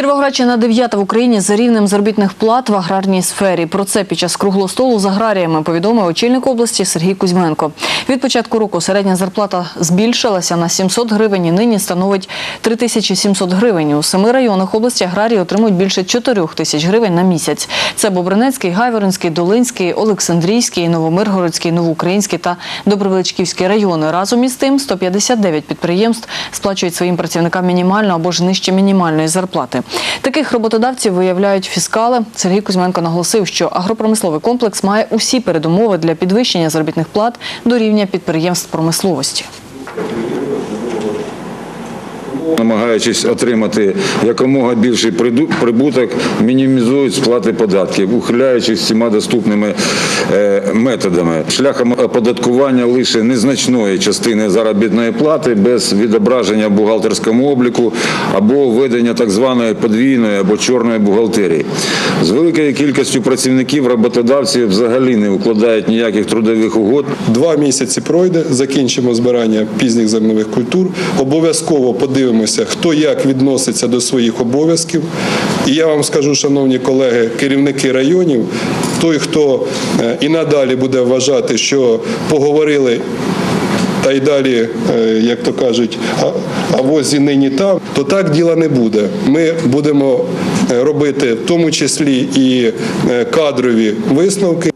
Кіровоградщина дев'ята в Україні за рівнем заробітних плат в аграрній сфері. Про це під час круглого столу з аграріями повідомив очільник області Сергій Кузьменко. Від початку року середня зарплата збільшилася на 700 гривень і нині становить 3700 гривень. У семи районах області аграрії отримують більше 4 тисяч гривень на місяць. Це Бобринецький, Гайворонський, Долинський, Олександрійський, Новомиргородський, Новоукраїнський та Добровеличківський райони. Разом із тим 159 підприємств сплачують своїм працівникам мінімальну або ж нижче мінімальної зарплати. Таких роботодавців виявляють фіскали. Сергій Кузьменко наголосив, що агропромисловий комплекс має усі передумови для підвищення заробітних плат до рівня підприємств промисловості. Намагаючись отримати якомога більший прибуток, мінімізують сплати податків, ухиляючись всіма доступними е, методами, шляхом оподаткування лише незначної частини заробітної плати без відображення в бухгалтерському обліку або введення так званої подвійної або чорної бухгалтерії. З великою кількістю працівників роботодавці взагалі не укладають ніяких трудових угод, Два місяці пройде, закінчимо збирання пізніх зернових культур. Обов'язково подивимося, хто як відноситься до своїх обов'язків. І я вам скажу, шановні колеги, керівники районів, той, хто е, і надалі буде вважати, що поговорили. Та й далі, е, як то кажуть, а, возі нині там, то так діла не буде. Ми будемо е, робити в тому числі і кадрові висновки.